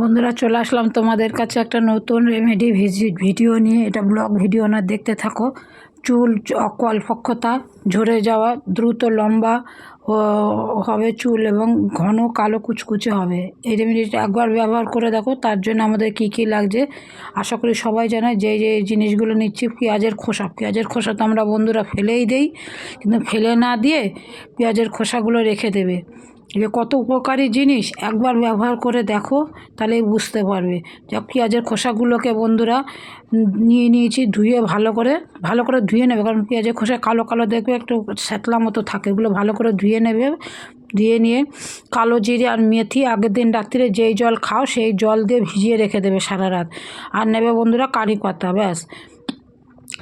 বন্ধুরা, চলে আসলাম তোমাদের কাছে একটা নতুন রেমেডি ভিডিও নিয়ে। এটা ব্লগ ভিডিও না, দেখতে থাকো। চুল অল্পক্ষতা ঝরে যাওয়া, দ্রুত লম্বা হবে চুল এবং ঘন কালো কুচকুচে হবে। এই রেমেডিটা একবার ব্যবহার করে দেখো, তার জন্য আমাদের কী কী লাগছে। আশা করি সবাই জানে, যে যে জিনিসগুলো নিচ্ছি, পেঁয়াজের খোসা। পেঁয়াজের খোসা তো আমরা বন্ধুরা ফেলেই দেই, কিন্তু ফেলে না দিয়ে পেঁয়াজের খোসাগুলো রেখে দেবে। যে কত উপকারী জিনিস একবার ব্যবহার করে দেখো, তাহলেই বুঝতে পারবে। যা পেঁয়াজের খোসাগুলোকে বন্ধুরা নিয়ে নিয়েছি, ধুয়ে ভালো করে ভালো করে ধুয়ে নেবে, কারণ পেঁয়াজের খোসা কালো কালো দেখবে, একটু শ্যাতলা মতো থাকে, এগুলো ভালো করে ধুয়ে নেবে, ধুয়ে নিয়ে কালো জিরে আর মেথি, আগের দিন রাত্রিরে যেই জল খাও, সেই জল দিয়ে ভিজিয়ে রেখে দেবে সারা রাত। আর নেবে বন্ধুরা কারি পাতা, ব্যাস।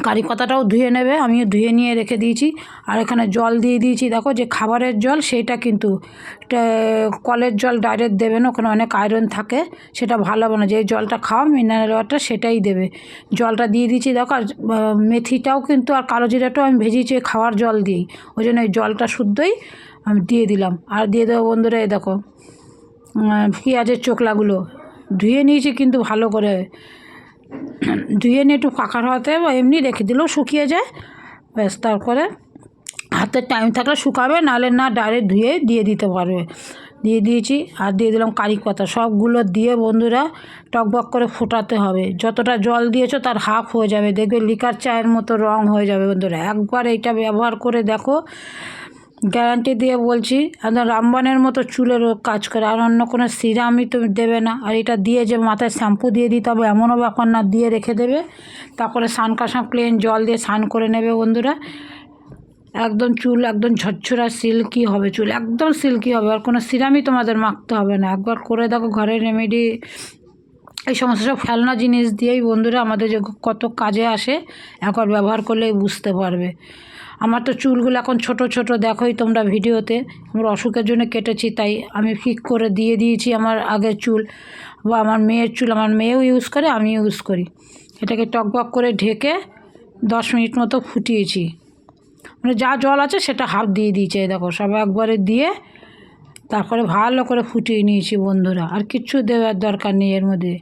কারি পাতাটাও ধুয়ে নেবে, আমিও ধুয়ে নিয়ে রেখে দিয়েছি। আর এখানে জল দিয়ে দিয়েছি। দেখো যে খাবারের জল, সেইটা কিন্তু কলের জল ডাইরেক্ট দেবে না, ওখানে অনেক আয়রন থাকে, সেটা ভালো হবে না। যে জলটা খাও মিনারেল ওয়াটার সেটাই দেবে। জলটা দিয়ে দিয়েছি, দেখো, আর মেথিটাও কিন্তু, আর কালো জিরাটাও আমি ভেজিয়েছি খাওয়ার জল দিয়েই। ওই জন্য ওই জলটা শুদ্ধই আমি দিয়ে দিলাম। আর দিয়ে দেবো বন্ধুরা, এই দেখো পেঁয়াজের চোখলাগুলো ধুয়ে নিয়েছি কিন্তু ভালো করে। ধুয়ে নিয়ে একটু ফাঁকা বা এমনি রেখে দিলেও শুকিয়ে যায়। ব্যাস, তারপরে হাতে টাইম থাকলে শুকাবে, নাহলে না ডাইরেক্ট ধুয়ে দিয়ে দিতে পারবে। দিয়ে দিয়েছি, আর দিয়ে দিলাম কারি পাতা। সবগুলো দিয়ে বন্ধুরা টকবক করে ফোটাতে হবে। যতটা জল দিয়েছ তার হাফ হয়ে যাবে। দেখবে লিকার চায়ের মতো রং হয়ে যাবে বন্ধুরা। একবার এইটা ব্যবহার করে দেখো গ্যারান্টি দিয়ে বলছি, একদম রামবানের মতো চুলের কাজ করে, আর অন্য কোনো সিরামই তুমি দেবে না। আর এটা দিয়ে যে মাথায় শ্যাম্পু দিয়ে দিতে হবে, এমনও ব্যাপার না, দিয়ে রেখে দেবে। তারপরে স্নান কাশা প্লেন জল দিয়ে স্নান করে নেবে বন্ধুরা। একদম চুল, একদম ঝরঝরা সিল্কি হবে চুল, একদম সিল্কি হবে। আর কোনো সিরামই তোমাদের মাখতে হবে না। একবার করে দেখো ঘরের রেমেডি এই সমস্ত সব ফেলনা জিনিস দিয়েই বন্ধুরা আমাদের যে কত কাজে আসে, একবার ব্যবহার করলেই বুঝতে পারবে। আমার তো চুলগুলো এখন ছোট ছোট, দেখোই তোমরা ভিডিওতে। আমার অসুখের জন্য কেটেছি, তাই আমি ফিক করে দিয়ে দিয়েছি আমার আগের চুল। বা আমার মেয়ের চুল, আমার মেয়েও ইউজ করে আমি ইউজ করি। এটাকে টকবক করে ঢেকে দশ মিনিট মতো ফুটিয়েছি। মানে যা জল আছে সেটা হাফ দিয়ে দিয়েছে দেখো, সব একবারে দিয়ে তারপরে ভালো করে ফুটিয়ে নিয়েছি বন্ধুরা। আর কিচ্ছু দেওয়ার দরকার নেই এর মধ্যে।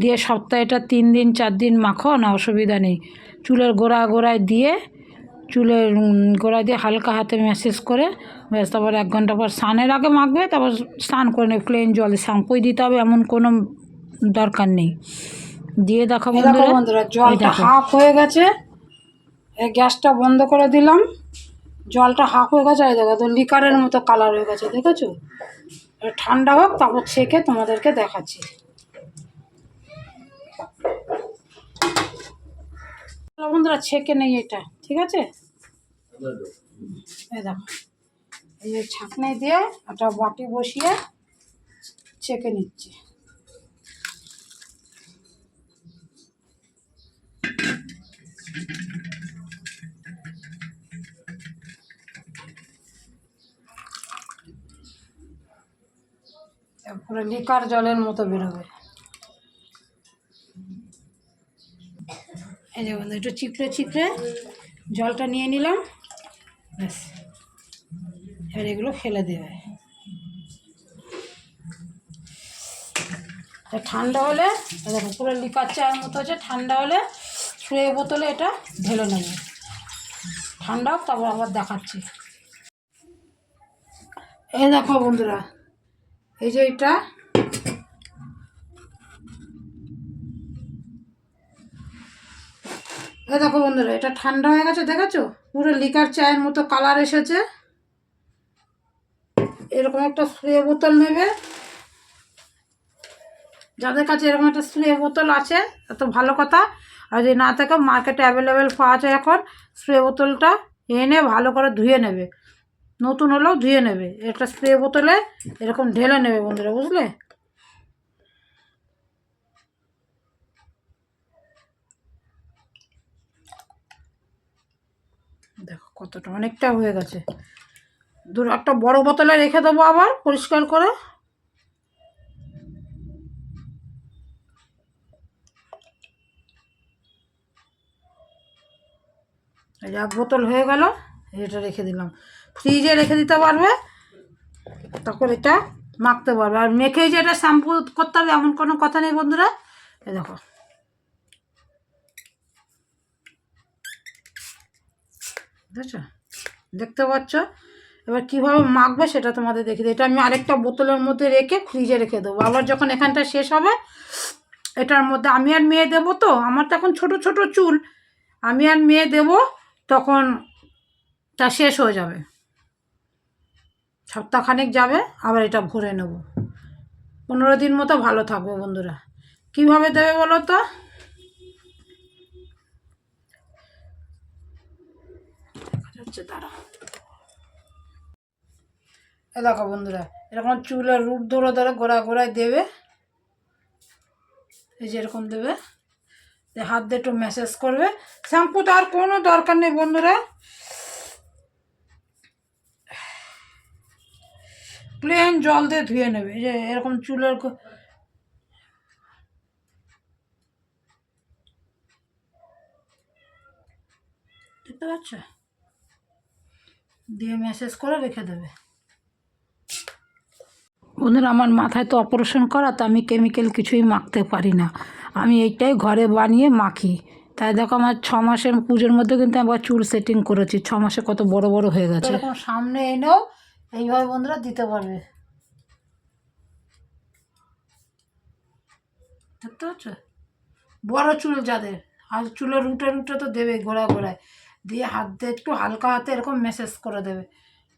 দিয়ে সপ্তাহেটা তিন দিন, চার দিন মাখো, না অসুবিধা নেই। চুলের গোড়া গোড়ায় দিয়ে চুলের গোড়ায় দিয়ে হালকা হাতে ম্যাসেজ করে ব্যাস তারপর এক ঘণ্টা পর স্নানের আগে মাখবে তারপর স্নান করে নেবে প্লেন জলে শ্যাম্পুই দিতে হবে এমন কোনো দরকার নেই। দিয়ে দেখো বন্ধুরা জলটা হাফ হয়ে গেছে এই গ্যাসটা বন্ধ করে দিলাম। জলটা হাফ হয়ে গেছে দেখো তো লিকারের মতো কালার হয়ে গেছে দেখেছ? ঠান্ডা হোক তারপর ছেঁকে তোমাদেরকে দেখাচ্ছি। বন্ধুরা ছেঁকে নেই এটা। ঠিক আছে? এই দেখো যে দিয়ে একটা বাটি বসিয়ে ছেঁকে নিচ্ছে। পুরো লিকার জলের মতো বেরোবে। এই যে বন্ধু, একটু চিপড়ে চিপড়ে। জলটা নিয়ে নিলাম। ব্যাস। এবার এগুলো ফেলে দেবে। ঠান্ডা হলে দেখো পুরো লিকার চায়ের মতো হচ্ছে ঠান্ডা হলে স্প্রে বোতলে এটা ঢেলে নেবে। ঠান্ডা হোক তারপর আবার দেখাচ্ছি। এই দেখো বন্ধুরা এই যে এটা এই দেখো বন্ধুরা, এটা ঠান্ডা হয়ে গেছে, দেখেছ? পুরো লিকার চায়ের মতো কালার এসেছে। এরকম একটা স্প্রে বোতল নেবে। যাদের কাছে এরকম একটা স্প্রে বোতল আছে, এত ভালো কথা। আর যদি না থাকে মার্কেটে অ্যাভেলেবেল পাওয়া যায় এখন। স্প্রে বোতলটা এনে ভালো করে ধুয়ে নেবে। নতুন হলেও ধুয়ে নেবে। একটা স্প্রে বোতলে এরকম ঢেলে নেবে বন্ধুরা, বুঝলে? দেখো কতটা, অনেকটা হয়ে গেছে। দু একটা বড় বোতলে রেখে দেবো আবার, পরিষ্কার করে। এই এক বোতল হয়ে গেল, এটা রেখে দিলাম। ফ্রিজে রেখে দিতে পারবে, তখন এটা মাখতে পারবে। আর মেখেই যে এটা শ্যাম্পু করতে হবে, এমন কোনো কথা নেই বন্ধুরা। এ দেখো। বুঝেছ? দেখতে পাচ্ছ? এবার কীভাবে মাখবে সেটা তোমাদের দেখে দিই। এটা আমি আরেকটা বোতলের মধ্যে রেখে ফ্রিজে রেখে দেবো। আবার যখন এখানটা শেষ হবে, এটার মধ্যে আমি আর মেয়ে দেবো তো, আমার তো এখন ছোটো ছোটো চুল, আমি আর মেয়ে দেবো, তখন তা শেষ হয়ে যাবে। সপ্তাহখানেক যাবে, আবার এটা ভরে নেব। পনেরো দিন মতো ভালো থাকবে বন্ধুরা। কীভাবে দেবে বলো তো? দাঁড়া এ দেখো বন্ধুরা, এরকম চুলের রুট ধরে ধরে গোড়া গোড়ায় দেবে। এই যে এরকম দেবে। হাত দিয়ে একটু ম্যাসেজ করবে। শ্যাম্পুটা আর কোনো দরকার নেই বন্ধুরা। প্লেন জল দিয়ে ধুয়ে নেবে। যে এরকম চুলের দেখতে পাচ্ছ? দিয়ে মেসেজ করে রেখে দেবে। বন্ধুরা আমার মাথায় তো অপারেশন করা তো আমি কেমিক্যাল কিছুই মাখতে পারি না। আমি এইটাই ঘরে বানিয়ে মাখি। তাই দেখো আমার ছ মাসের পুজোর মধ্যে কিন্তু আবার চুল সেটিং করেছি। ছ মাসে কত বড় বড় হয়ে গেছে। এরকম সামনে এনেও এইভাবে বন্ধুরা দিতে পারবে। দেখতে পাচ্ছ? বড় চুল যাদের। আর চুলের রুটে রুটে তো দেবে গোড়া গোড়ায়। দিয়ে হাত দিয়ে একটু হালকা হাতে এরকম মেসেজ করে দেবে।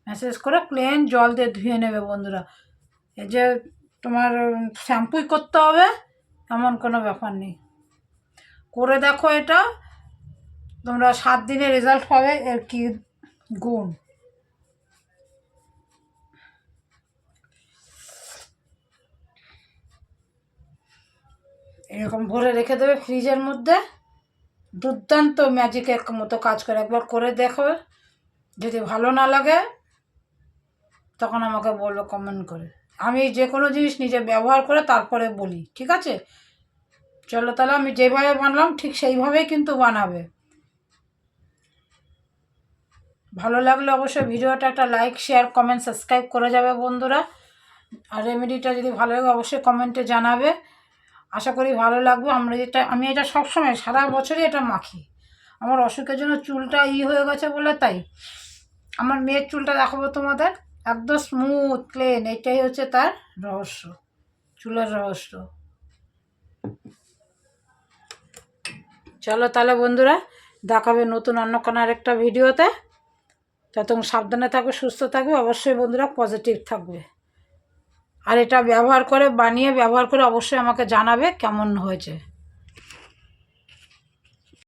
মেসেজ করে প্লেন জল দিয়ে ধুয়ে নেবে বন্ধুরা। এই যে তোমার শ্যাম্পুই করতে হবে, এমন কোনো ব্যাপার নেই। করে দেখো এটা, তোমরা সাত দিনে রেজাল্ট পাবে এর কি গুণ। এরকম ভরে রেখে দেবে ফ্রিজের মধ্যে। দুর্দান্ত ম্যাজিকের মতো কাজ করে। একবার করে দেখো, যদি ভালো না লাগে, তখন আমাকে বলব কমেন্ট করে। আমি যে কোনো জিনিস নিজে ব্যবহার করে তারপরে বলি, ঠিক আছে? চলো তাহলে আমি যেভাবে বানালাম, ঠিক সেইভাবেই কিন্তু বানাবে। ভালো লাগলে অবশ্যই ভিডিওটা একটা লাইক শেয়ার কমেন্ট সাবস্ক্রাইব করে যাবে বন্ধুরা। আর রেমেডিটা যদি ভালো লাগে, অবশ্যই কমেন্টে জানাবে। আশা করি ভালো লাগবে। আমরা এটা আমি এটা সবসময়, সারা বছরই এটা মাখি। আমার অসুখের জন্য চুলটা ই হয়ে গেছে বলে তাই। আমার মেয়ের চুলটা দেখাবো তোমাদের। একদম স্মুথ প্লেন এটাই হচ্ছে তার রহস্য, চুলের রহস্য। চলো তাহলে বন্ধুরা, দেখাবে নতুন অন্য কোনো আরেকটা ভিডিওতে। ততক্ষণ সাবধানে থাকবে, সুস্থ থাকবে, অবশ্যই বন্ধুরা পজিটিভ থাকবে। আর এটা ব্যবহার করে বানিয়ে ব্যবহার করে অবশ্যই আমাকে জানাবে কেমন হয়েছে।